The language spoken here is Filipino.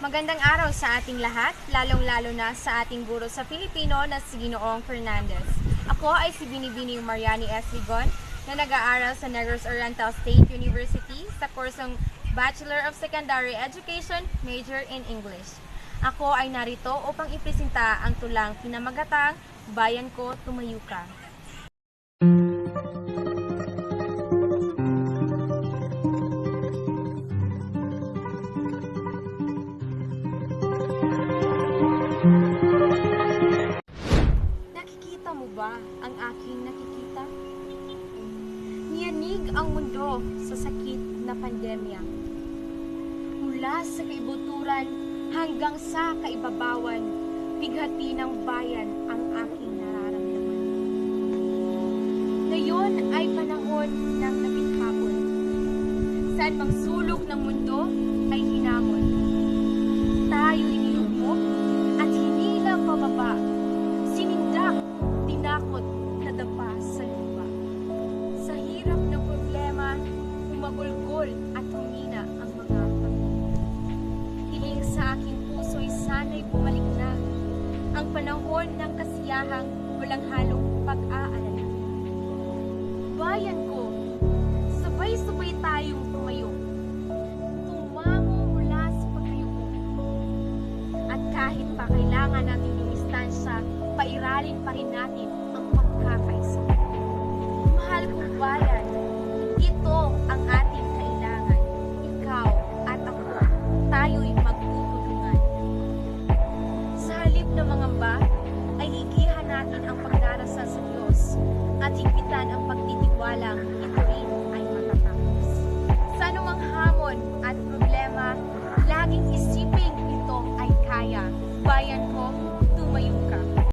Magandang araw sa ating lahat, lalong-lalo na sa ating guro sa Filipino na si Ginoong Fernandez. Ako ay si Binibini Mariani S. Ligon na nag-aaral sa Negros Oriental State University sa kursong Bachelor of Secondary Education, major in English. Ako ay narito upang ipresenta ang tulang pinamagatang Bayan Ko Tumayo. Nakikita mo ba ang aking nakikita? Niyanig ang mundo sa sakit na pandemya. Mula sa kaibuturan hanggang sa kaibabawan, bighati ng bayan ang aking nararamdaman. Ngayon ay panahon ng nabighapon. Saan mang sulok ng mundo sana'y bumalik na ang panahon ng kasiyahang walang halong pag-aalala. Bayan ko, sabay-sabay tayong tumayo. Tumango mula sa pagkayuko. At kahit pa kailangan natin lumistansya, pairalin pa rin natin